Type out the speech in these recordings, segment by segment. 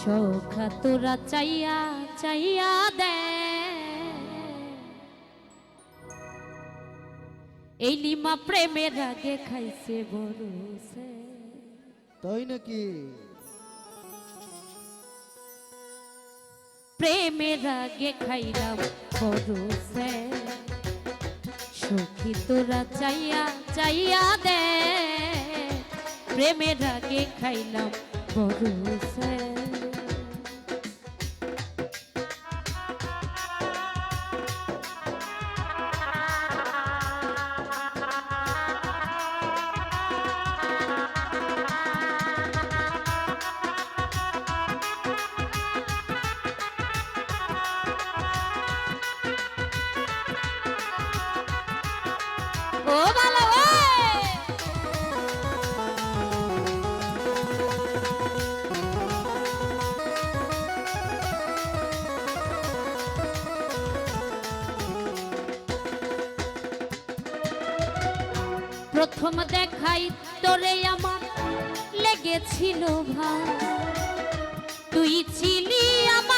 সখা তোরা চাইয়া চাইয়া দে। এই লিমা প্রেমের আগে খাইছে বরুসে তাই নাকি? প্রেমের আগে খাইলাম বরুসে সখী তোরা চাইয়া চাইয়া দে। প্রেমের আগে খাইলাম বরুসে ও ওই প্রথম দেখাই তোরে আমার লেগেছিল ভাই তুই ছিলি আমার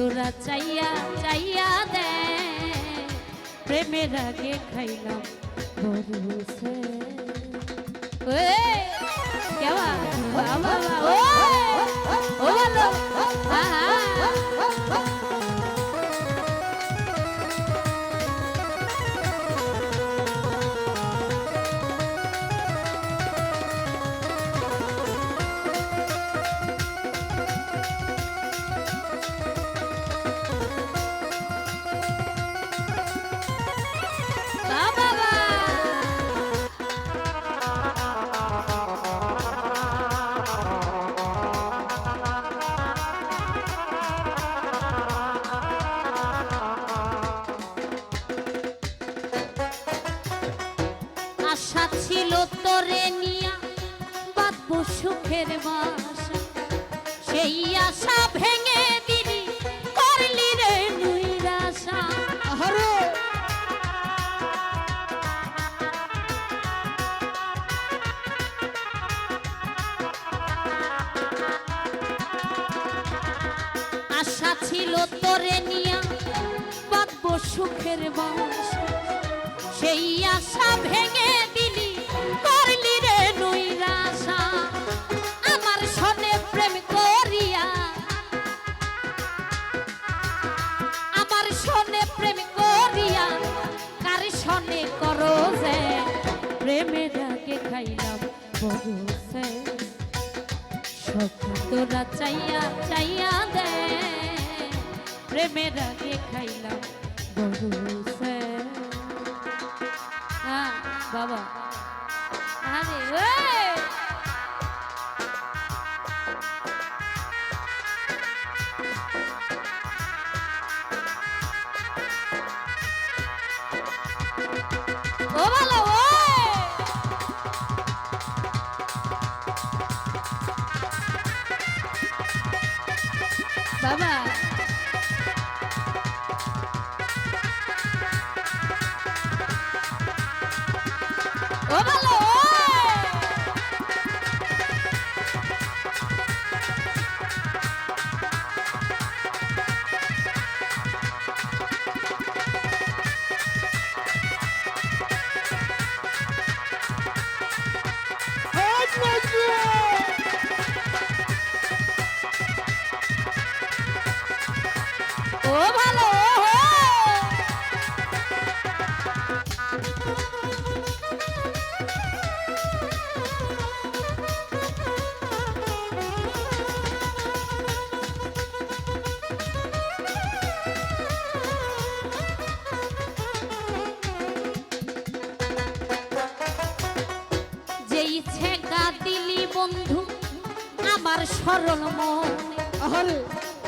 তোরা চাইয়া চাইয়া দে প্রেমের আগে খাইলাম বরুসে ওয়ে কেবা বাবা ও ও বলো সুখের বাসা সেই আশা ভেঙে দিলি করলি রে আহারে! আশা ছিল তোরে নিয়া বাঁধবো সুখের বাসা সেই আশা ভেঙে খাইলাম বরসে সখা তোরা চাইয়া চাইয়া দে প্রেমের আগে খাইলাম বরসে হ্যাঁ বাবা। বাবা। ও ভালো ওই আজ ও ভালো ইচ্ছে বন্ধু আমার সরল মন।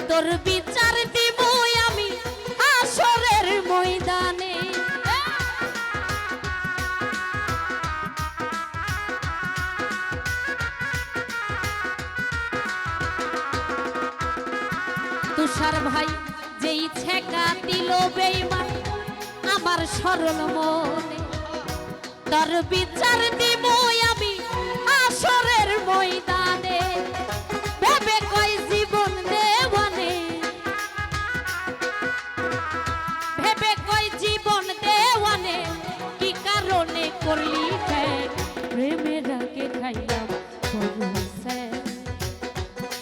তোর বিচার তুষার ভাই, যেই ছেকা দিল বেইমান আমার সরল মনে। তার বিচার দিব আমি আসরের ময়দানে, ভেবে কই জীবন দেওয়ানে। ভেবে কই জীবন দেওয়ানে, কি কারণে করলি? প্রেমের আগে খাইলাম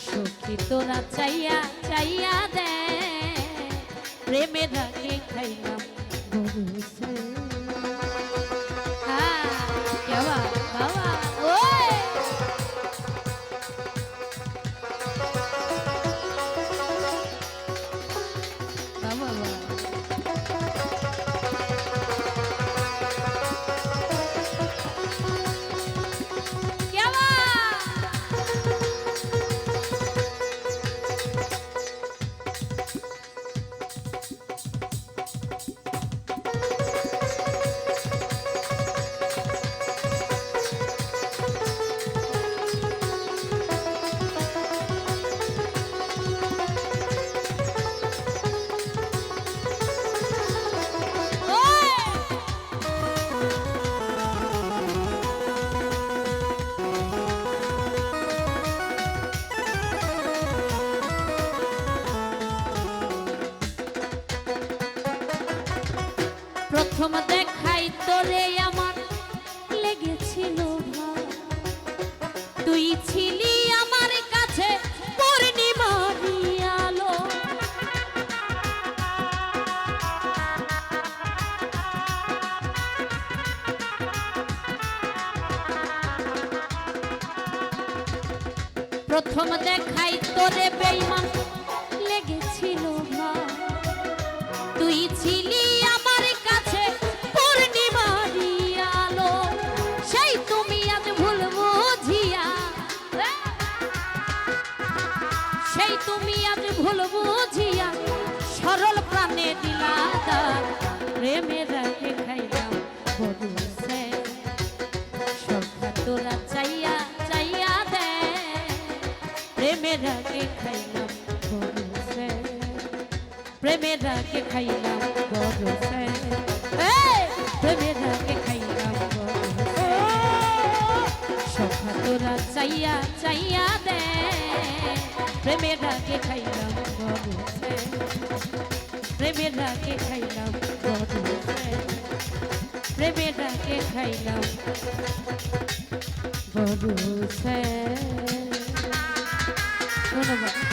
সখী তোরা চাইয়া চাইয়া দে প্রেমে আগে খাইলাম পরশে। প্রথম দেখাই তোরে আমার লেগেছিল। তুই ছিলি আমার কাছে পূর্ণিমারি আলো প্রথম দেখাই তোরে বেইমান তোরা চাইয়া চাইয়া দে। প্রেমের রাগে খাইলাম প্রেমের রাগে খাইলাম! প্রেমের রাগে খাইলাম সখা তোরা চাইয়া চাইয়া দে। প্রেমের রাগে খাইলাম প্রেমের রাগে খাইলাম প্রেমের রাগে খাইলাম বরসে ধন্যবাদ